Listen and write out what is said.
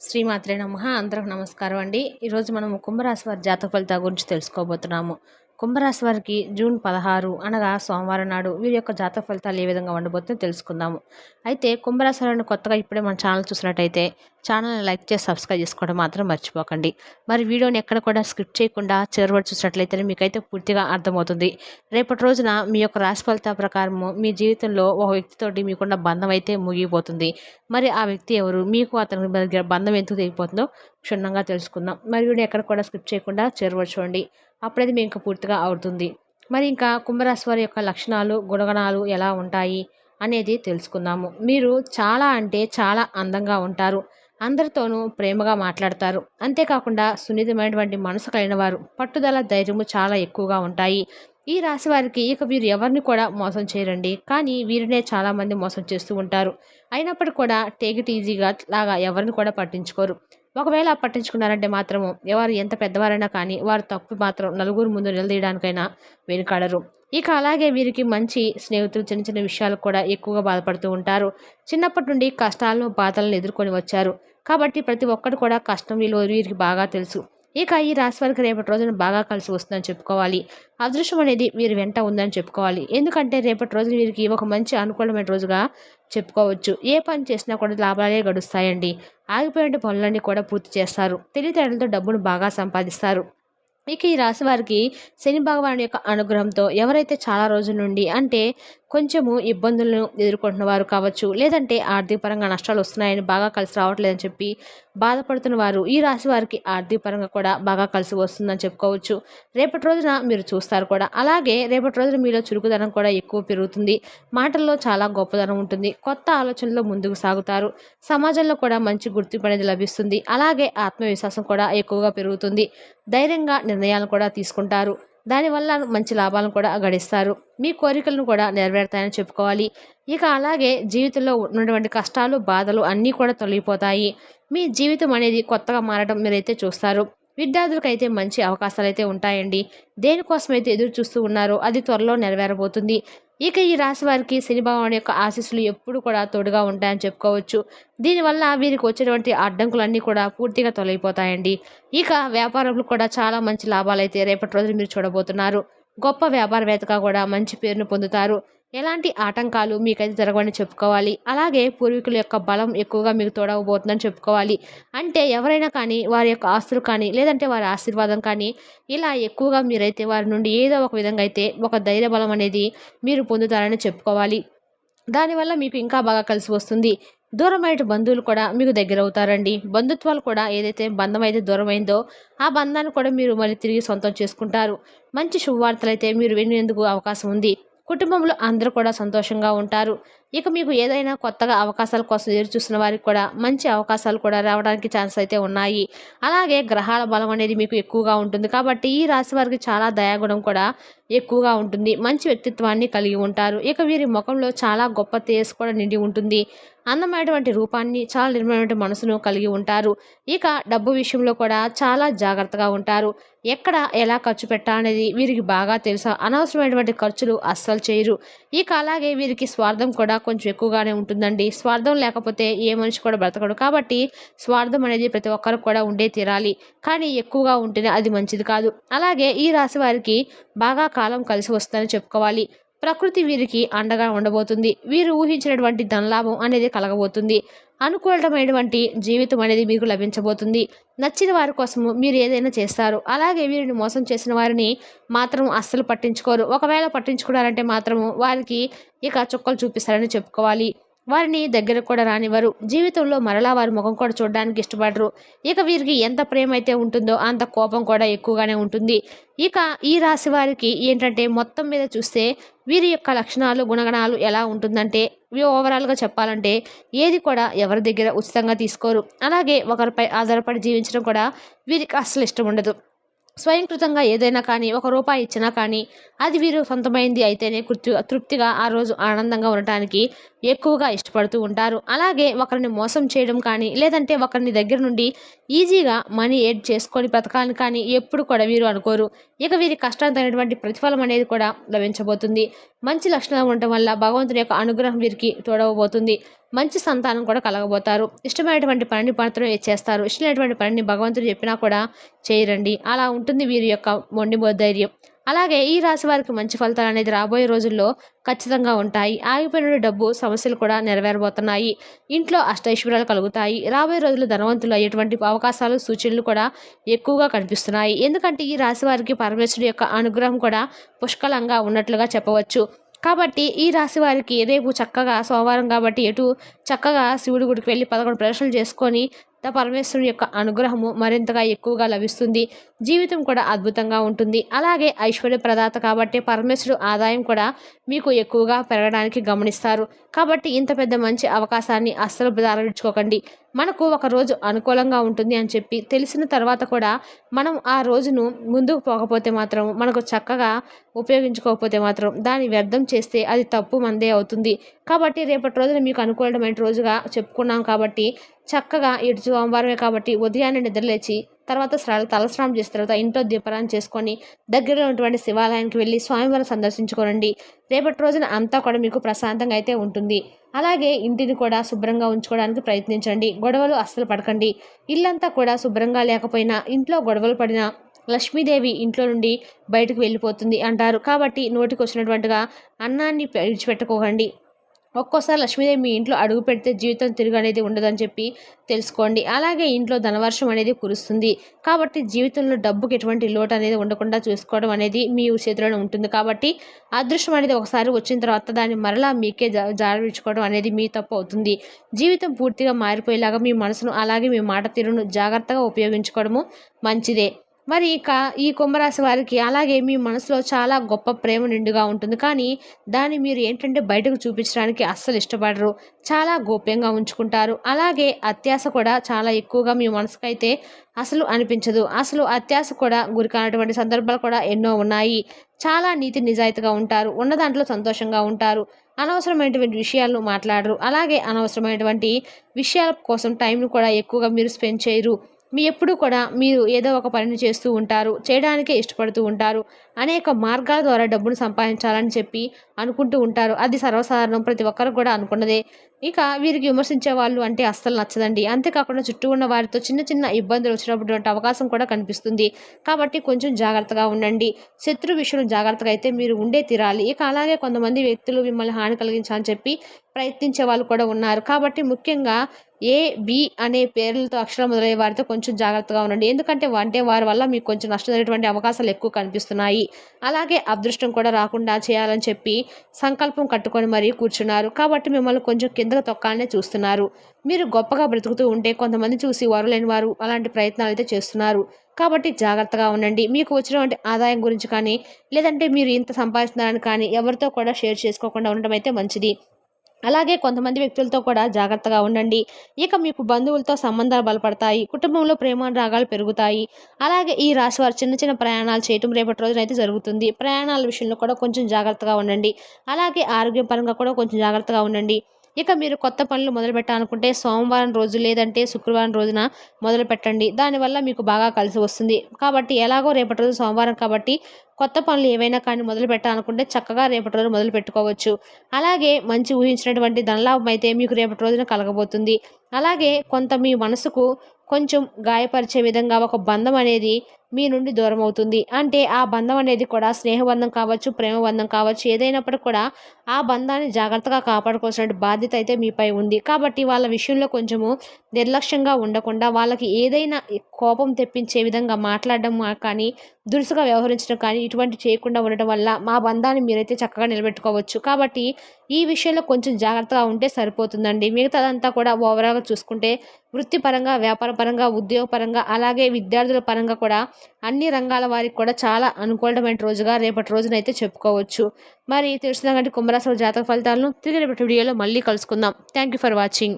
శ్రీమాత్రే నమ. అందరికి నమస్కారం అండి. ఈరోజు మనం కుంభరాశి వారి జాతక ఫలితాల గురించి తెలుసుకోబోతున్నాము. కుంభరాశి వారికి జూన్ పదహారు అనగా సోమవారం నాడు వీరి యొక్క జాతక ఫలితాలు ఏ విధంగా ఉండబోతుందో తెలుసుకుందాము. అయితే కుంభరాశి వారిని కొత్తగా ఇప్పుడే మన ఛానల్ చూసినట్టయితే ఛానల్ని లైక్ చేసి సబ్స్క్రైబ్ చేసుకోవడం మాత్రం మర్చిపోకండి. మరి వీడియోని ఎక్కడ కూడా స్కిప్ చేయకుండా చివరి చూసినట్లయితే మీకైతే పూర్తిగా అర్థమవుతుంది. రేపటి రోజున మీ యొక్క రాశి ఫలితాల ప్రకారము మీ జీవితంలో ఒక వ్యక్తితోటి మీకున్న బంధం అయితే ముగిపోతుంది మరి ఆ వ్యక్తి ఎవరు? మీకు అతని బంధం ఎందుకు తెగిపోతుందో క్షుణ్ణంగా తెలుసుకుందాం. మరి వీడియో ఎక్కడ కూడా స్కిప్ చేయకుండా చివరి చూడండి. అప్పుడైతే మీకు ఇంకా పూర్తిగా అవుతుంది. మరి ఇంకా కుంభరాశి వారి యొక్క లక్షణాలు గుణగణాలు ఎలా ఉంటాయి అనేది తెలుసుకుందాము. మీరు చాలా అంటే చాలా అందంగా ఉంటారు. అందరితోనూ ప్రేమగా మాట్లాడతారు. అంతేకాకుండా సున్నితమైనటువంటి మనసు కలిగిన వారు పట్టుదల ధైర్యము చాలా ఎక్కువగా ఉంటాయి. ఈ రాశి వారికి ఇక వీరు ఎవరిని కూడా మోసం చేయరండి. కానీ వీరినే చాలామంది మోసం చేస్తూ ఉంటారు. అయినప్పటికీ కూడా టేక్ ఇట్ ఈజీగా లాగా ఎవరిని కూడా పట్టించుకోరు. ఒకవేళ పట్టించుకున్నారంటే మాత్రము ఎవరు ఎంత పెద్దవారైనా కానీ వారు తప్పు మాత్రం నలుగురు ముందు నిలదీయడానికైనా వెనుకాడరు. ఇక అలాగే వీరికి మంచి స్నేహితులు చిన్న చిన్న విషయాలు కూడా ఎక్కువగా బాధపడుతూ ఉంటారు. చిన్నప్పటి నుండి కష్టాలను బాధలను ఎదుర్కొని వచ్చారు. కాబట్టి ప్రతి ఒక్కరు కూడా కష్టం విలువ వీరికి బాగా తెలుసు. ఇక ఈ రాశి వారికి రేపటి రోజున బాగా కలిసి వస్తుందని చెప్పుకోవాలి. అదృష్టం అనేది వీరి వెంట ఉందని చెప్పుకోవాలి. ఎందుకంటే రేపటి రోజున వీరికి ఒక మంచి అనుకూలమైన రోజుగా చెప్పుకోవచ్చు. ఏ పని చేసినా కూడా లాభాలే గడుస్తాయండి. ఆగిపోయిన పనులన్నీ కూడా పూర్తి చేస్తారు. తెలివితేటలతో డబ్బును బాగా సంపాదిస్తారు. ఇక ఈ రాశి వారికి శని భగవాన్ యొక్క అనుగ్రహంతో ఎవరైతే చాలా రోజుల నుండి అంటే కొంచెము ఇబ్బందులను ఎదుర్కొంటున్న వారు కావచ్చు. లేదంటే ఆర్థిక పరంగా నష్టాలు వస్తున్నాయని బాగా కలిసి రావట్లేదని చెప్పి బాధపడుతున్న వారు ఈ రాశి వారికి ఆర్థిక పరంగా కూడా బాగా కలిసి వస్తుందని చెప్పుకోవచ్చు. రేపటి రోజున మీరు చూస్తారు కూడా. అలాగే రేపటి రోజున మీలో చురుకుదనం కూడా ఎక్కువ పెరుగుతుంది. మాటల్లో చాలా గొప్పదనం ఉంటుంది. కొత్త ఆలోచనలో ముందుకు సాగుతారు. సమాజంలో కూడా మంచి గుర్తింపు అనేది లభిస్తుంది. అలాగే ఆత్మవిశ్వాసం కూడా ఎక్కువగా పెరుగుతుంది. ధైర్యంగా నిర్ణయాలు కూడా తీసుకుంటారు. దానివల్ల మంచి లాభాలను కూడా గడిస్తారు. మీ కోరికలను కూడా నెరవేరుతాయని చెప్పుకోవాలి. ఇక అలాగే జీవితంలో ఉన్నటువంటి కష్టాలు బాధలు అన్నీ కూడా తొలగిపోతాయి. మీ జీవితం అనేది కొత్తగా మారడం మీరైతే చూస్తారు. విద్యార్థులకైతే మంచి అవకాశాలు అయితే ఉంటాయండి. దేనికోసం అయితే ఎదురు చూస్తూ ఉన్నారో అది త్వరలో నెరవేరబోతుంది. ఇక ఈ రాశి వారికి శని భగవాన్ యొక్క ఆశీస్సులు ఎప్పుడు కూడా తోడుగా ఉంటాయని చెప్పుకోవచ్చు. దీనివల్ల వీరికి వచ్చేటువంటి అడ్డంకులన్నీ కూడా పూర్తిగా తొలగిపోతాయండి. ఇక వ్యాపారంలో కూడా చాలా మంచి లాభాలు అయితే రేపటి రోజులు మీరు చూడబోతున్నారు. గొప్ప వ్యాపారవేత్తగా కూడా మంచి పేరును పొందుతారు. ఎలాంటి ఆటంకాలు మీకైతే జరగవని చెప్పుకోవాలి? అలాగే పూర్వీకుల యొక్క బలం ఎక్కువగా మీకు తోడవబోతుందని చెప్పుకోవాలి. అంటే ఎవరైనా కానీ వారి యొక్క ఆస్తులు కానీ లేదంటే వారి ఆశీర్వాదం కానీ ఇలా ఎక్కువగా మీరైతే వారి నుండి ఏదో ఒక విధంగా అయితే ఒక ధైర్య బలం అనేది మీరు పొందుతారని చెప్పుకోవాలి. దానివల్ల మీకు ఇంకా బాగా కలిసి వస్తుంది. దూరమైన బంధువులు కూడా మీకు దగ్గర అవుతారండి. బంధుత్వాలు కూడా ఏదైతే బంధం అయితే దూరమైందో ఆ బంధాన్ని కూడా మీరు మళ్ళీ తిరిగి సొంతం చేసుకుంటారు. మంచి శుభవార్తలు అయితే మీరు వినేందుకు అవకాశం ఉంది. కుటుంబంలో అందరూ కూడా సంతోషంగా ఉంటారు. ఇక మీకు ఏదైనా కొత్తగా అవకాశాల కోసం ఎదురు చూసిన వారికి కూడా మంచి అవకాశాలు కూడా రావడానికి ఛాన్స్ అయితే ఉన్నాయి. అలాగే గ్రహాల బలం అనేది మీకు ఎక్కువగా ఉంటుంది. కాబట్టి ఈ రాశి వారికి చాలా దయాగుణం కూడా ఎక్కువగా ఉంటుంది. మంచి వ్యక్తిత్వాన్ని కలిగి ఉంటారు. ఇక వీరి ముఖంలో చాలా గొప్ప తేజస్ కూడా నిండి ఉంటుంది. అందమైనటువంటి రూపాన్ని చాలా నిర్మలమైన మనసును కలిగి ఉంటారు. ఇక డబ్బు విషయంలో కూడా చాలా జాగ్రత్తగా ఉంటారు. ఎక్కడ ఎలా ఖర్చు పెట్టాలనేది వీరికి బాగా తెలుసు. అనవసరమైనటువంటి ఖర్చులు అస్సలు చేయరు. ఇక అలాగే వీరికి స్వార్థం కూడా కొంచెం ఎక్కువగానే ఉంటుందండి. స్వార్థం లేకపోతే ఏ మనిషి కూడా బ్రతకడు. కాబట్టి స్వార్థం అనేది ప్రతి ఒక్కరికి కూడా ఉండే తీరాలి. కానీ ఎక్కువగా ఉంటేనే అది మంచిది కాదు. అలాగే ఈ రాశి వారికి బాగా కాలం కలిసి వస్తుందని చెప్పుకోవాలి. ప్రకృతి వీరికి అండగా ఉండబోతుంది. వీరు ఊహించినటువంటి ధనలాభం అనేది కలగబోతుంది. అనుకూలమైనటువంటి జీవితం అనేది మీకు లభించబోతుంది. నచ్చిన వారి కోసము మీరు ఏదైనా చేస్తారు. అలాగే వీరిని మోసం చేసిన వారిని మాత్రం అస్సలు పట్టించుకోరు. ఒకవేళ పట్టించుకున్నారంటే మాత్రము వారికి ఇక చుక్కలు చూపిస్తారని చెప్పుకోవాలి. వారిని దగ్గర కూడా రానివ్వరు. జీవితంలో మరలా వారి ముఖం కూడా చూడడానికి ఇష్టపడరు. ఇక వీరికి ఎంత ప్రేమ అయితే ఉంటుందో అంత కోపం కూడా ఎక్కువగానే ఉంటుంది. ఇక ఈ రాశి వారికి ఏంటంటే మొత్తం మీద చూస్తే వీరి యొక్క లక్షణాలు గుణగణాలు ఎలా ఉంటుందంటే ఓవరాల్గా చెప్పాలంటే ఏది కూడా ఎవరి దగ్గర ఉచితంగా తీసుకోరు. అలాగే ఒకరిపై ఆధారపడి జీవించడం కూడా వీరికి అస్సలు ఇష్టం ఉండదు. స్వయంకృతంగా ఏదైనా కానీ ఒక రూపాయి ఇచ్చినా కానీ అది వీరు సొంతమైంది అయితేనే తృప్తిగా ఆ రోజు ఆనందంగా ఉండటానికి ఎక్కువగా ఇష్టపడుతూ ఉంటారు. అలాగే ఒకరిని మోసం చేయడం కానీ లేదంటే ఒకరిని దగ్గర నుండి ఈజీగా మనీ ఎడ్ చేసుకొని బ్రతకాలని కానీ ఎప్పుడు కూడా వీరు అనుకోరు. ఇక వీరి కష్టానికి తగినటువంటి ప్రతిఫలం అనేది కూడా లభించబోతుంది. మంచి లక్షణాలు ఉండటం వల్ల భగవంతుని యొక్క అనుగ్రహం వీరికి తోడవబోతుంది. మంచి సంతానం కూడా కలగబోతారు. ఇష్టమైనటువంటి పనిని మాత్రం చేస్తారు. ఇష్టమైనటువంటి పనిని భగవంతుడు చెప్పినా కూడా చేయరండి. అలా ఉంటుంది వీరి యొక్క మొండి ధైర్యం. అలాగే ఈ రాశి వారికి మంచి ఫలితాలు అనేది రాబోయే రోజుల్లో ఖచ్చితంగా ఉంటాయి. ఆగిపోయిన డబ్బు సమస్యలు కూడా నెరవేరబోతున్నాయి. ఇంట్లో అష్టైశ్వర్యాలు కలుగుతాయి. రాబోయే రోజుల్లో ధనవంతులు అయ్యేటువంటి అవకాశాలు సూచనలు కూడా ఎక్కువగా కనిపిస్తున్నాయి. ఎందుకంటే ఈ రాశి వారికి పరమేశ్వరుడు యొక్క అనుగ్రహం కూడా పుష్కలంగా ఉన్నట్లుగా చెప్పవచ్చు. కాబట్టి ఈ రాశి వారికి రేపు చక్కగా సోమవారం కాబట్టి ఎటు చక్కగా శివుడి గుడికి వెళ్ళి పదకొండు ప్రదర్శనలు చేసుకొని పరమేశ్వరుని యొక్క అనుగ్రహము మరింతగా ఎక్కువగా లభిస్తుంది. జీవితం కూడా అద్భుతంగా ఉంటుంది. అలాగే ఐశ్వర్య ప్రదాత కాబట్టి పరమేశ్వరుడు ఆదాయం కూడా మీకు ఎక్కువగా పెరగడానికి గమనిస్తారు. కాబట్టి ఇంత పెద్ద మంచి అవకాశాన్ని అస్సలు ప్రారంభించుకోకండి మనకు ఒక రోజు అనుకూలంగా ఉంటుంది అని చెప్పి తెలిసిన తర్వాత కూడా మనం ఆ రోజును ముందుకు పోకపోతే మాత్రం మనకు చక్కగా ఉపయోగించుకోకపోతే మాత్రం దాన్ని వ్యర్థం చేస్తే అది తప్పు మందే అవుతుంది. కాబట్టి రేపటి రోజున మీకు అనుకూలమైన రోజుగా చెప్పుకున్నాం కాబట్టి చక్కగా ఇటు సోమవారమే కాబట్టి ఉదయాన్నే నిద్రలేచి తర్వాత తలస్నానం చేసిన తర్వాత ఇంట్లో దీపరాన్ని చేసుకొని దగ్గరలో ఉన్నటువంటి శివాలయానికి వెళ్ళి స్వామివారిని సందర్శించుకోనండి. రేపటి రోజున అంతా కూడా మీకు ప్రశాంతంగా అయితే ఉంటుంది. అలాగే ఇంటిని కూడా శుభ్రంగా ఉంచుకోవడానికి ప్రయత్నించండి. గొడవలు అస్సలు పడకండి. ఇల్లంతా కూడా శుభ్రంగా లేకపోయినా ఇంట్లో గొడవలు పడిన లక్ష్మీదేవి ఇంట్లో నుండి బయటకు వెళ్ళిపోతుంది అంటారు. కాబట్టి నోటికి వచ్చినటువంటిగా అన్నాన్ని విడిచిపెట్టుకోకండి. ఒక్కోసారి లక్ష్మీదేవి మీ ఇంట్లో అడుగు పెడితే జీవితం తిరుగు అనేది ఉండదని చెప్పి తెలుసుకోండి. అలాగే ఇంట్లో ధనవర్షం అనేది కురుస్తుంది. కాబట్టి జీవితంలో డబ్బుకి ఎటువంటి లోటు అనేది ఉండకుండా చూసుకోవడం అనేది మీ చేతిలోనే ఉంటుంది. కాబట్టి అదృష్టం అనేది ఒకసారి వచ్చిన తర్వాత దాన్ని మరలా మీకే జారవించుకోవడం అనేది మీ తప్పు అవుతుంది. జీవితం పూర్తిగా మారిపోయేలాగా మీ మనసును అలాగే మీ మాట తీరును జాగ్రత్తగా ఉపయోగించుకోవడము మంచిదే. మరి ఇక ఈ కుంభరాశి వారికి అలాగే మీ మనసులో చాలా గొప్ప ప్రేమ నిండుగా ఉంటుంది. కానీ దాన్ని మీరు ఏంటంటే బయటకు చూపించడానికి అస్సలు ఇష్టపడరు. చాలా గోప్యంగా ఉంచుకుంటారు. అలాగే అత్యాస కూడా చాలా ఎక్కువగా మీ మనసుకైతే అసలు అనిపించదు. అసలు అత్యాస కూడా గురికానటువంటి సందర్భాలు కూడా ఎన్నో ఉన్నాయి. చాలా నీతి నిజాయితీగా ఉంటారు. ఉన్న దాంట్లో సంతోషంగా ఉంటారు. అనవసరమైనటువంటి విషయాలను మాట్లాడరు. అలాగే అనవసరమైనటువంటి విషయాల కోసం టైంను కూడా ఎక్కువగా మీరు స్పెండ్ చేయరు. మీ ఎప్పుడు కూడా మీరు ఏదో ఒక పనిని చేస్తూ ఉంటారు చేయడానికే ఇష్టపడుతూ ఉంటారు అనేక మార్గాల ద్వారా డబ్బును సంపాదించాలని చెప్పి అనుకుంటూ ఉంటారు. అది సర్వసాధారణం ప్రతి ఒక్కరు కూడా అనుకున్నదే. ఇక వీరికి విమర్శించే వాళ్ళు అంటే అస్సలు నచ్చదండి. అంతేకాకుండా చుట్టూ ఉన్న వారితో చిన్న చిన్న ఇబ్బందులు వచ్చినటువంటి అవకాశం కూడా కనిపిస్తుంది. కాబట్టి కొంచెం జాగ్రత్తగా ఉండండి. శత్రు విషయంలో జాగ్రత్తగా అయితే మీరు ఉండే తీరాలి. ఇక అలాగే కొంతమంది వ్యక్తులు మిమ్మల్ని హాని కలిగించాలని చెప్పి ప్రయత్నించే వాళ్ళు కూడా ఉన్నారు. కాబట్టి ముఖ్యంగా ఏ బి అనే పేర్లతో అక్షరం మొదలయ్యే వారితో కొంచెం జాగ్రత్తగా ఉండండి. ఎందుకంటే అంటే వారి వల్ల మీకు కొంచెం నష్టం అవకాశాలు ఎక్కువ కనిపిస్తున్నాయి. అలాగే అదృష్టం కూడా రాకుండా చేయాలని చెప్పి సంకల్పం కట్టుకొని మరీ కూర్చున్నారు. కాబట్టి మిమ్మల్ని కొంచెం కిందకు తొక్కాలనే చూస్తున్నారు. మీరు గొప్పగా బ్రతుకుతూ ఉంటే కొంతమంది చూసి వారు వారు అలాంటి ప్రయత్నాలు అయితే చేస్తున్నారు. కాబట్టి జాగ్రత్తగా ఉండండి. మీకు వచ్చినటువంటి ఆదాయం గురించి కానీ లేదంటే మీరు ఇంత సంపాదిస్తున్నారని కానీ ఎవరితో కూడా షేర్ చేసుకోకుండా ఉండడం అయితే మంచిది. అలాగే కొంతమంది వ్యక్తులతో కూడా జాగ్రత్తగా ఉండండి. ఇక మీకు బంధువులతో సంబంధాలు బలపడతాయి. కుటుంబంలో ప్రేమ రాగాలు పెరుగుతాయి. అలాగే ఈ రాశి వారు చిన్న చిన్న ప్రయాణాలు చేయటం రేపటి రోజున అయితే జరుగుతుంది. ప్రయాణాల విషయంలో కూడా కొంచెం జాగ్రత్తగా ఉండండి. అలాగే ఆరోగ్యపరంగా కూడా కొంచెం జాగ్రత్తగా ఉండండి. ఇక మీరు కొత్త పనులు మొదలు పెట్టాలనుకుంటే సోమవారం రోజు లేదంటే శుక్రవారం రోజున మొదలు పెట్టండి. దానివల్ల మీకు బాగా కలిసి వస్తుంది. కాబట్టి ఎలాగో రేపటి రోజు సోమవారం కాబట్టి కొత్త పనులు ఏవైనా కానీ మొదలు పెట్టాలనుకుంటే చక్కగా రేపటి రోజు మొదలు పెట్టుకోవచ్చు. అలాగే మంచి ఊహించినటువంటి ధనలాభం అయితే మీకు రేపటి రోజున కలగబోతుంది. అలాగే కొంత మీ మనసుకు కొంచెం గాయపరిచే విధంగా ఒక బంధం అనేది మీ నుండి దూరం అవుతుంది. అంటే ఆ బంధం అనేది కూడా స్నేహబంధం కావచ్చు ప్రేమబంధం కావచ్చు ఏదైనప్పటికీ కూడా ఆ బంధాన్ని జాగ్రత్తగా కాపాడుకోవాల్సిన బాధ్యత అయితే మీపై ఉంది. కాబట్టి వాళ్ళ విషయంలో కొంచెము నిర్లక్ష్యంగా ఉండకుండా వాళ్ళకి ఏదైనా కోపం తెప్పించే విధంగా మాట్లాడడం కానీ దురుసుగా వ్యవహరించడం కానీ ఇటువంటి చేయకుండా ఉండటం వల్ల మా బంధాన్ని మీరైతే చక్కగా నిలబెట్టుకోవచ్చు. కాబట్టి ఈ విషయంలో కొంచెం జాగ్రత్తగా ఉంటే సరిపోతుందండి. మిగతాదంతా కూడా ఓవరాల్గా చూసుకుంటే వృత్తిపరంగా వ్యాపారపరంగా ఉద్యోగపరంగా అలాగే విద్యార్థుల పరంగా కూడా అన్ని రంగాల వారికి కూడా చాలా అనుకూలమైన రోజుగా రేపటి రోజునైతే చెప్పుకోవచ్చు. మరి తెలిసిన కంటే కుంభరాశి జాతక ఫలితాలను తిరిగి రేపటి వీడియోలో మళ్ళీ కలుసుకుందాం. Thank you for watching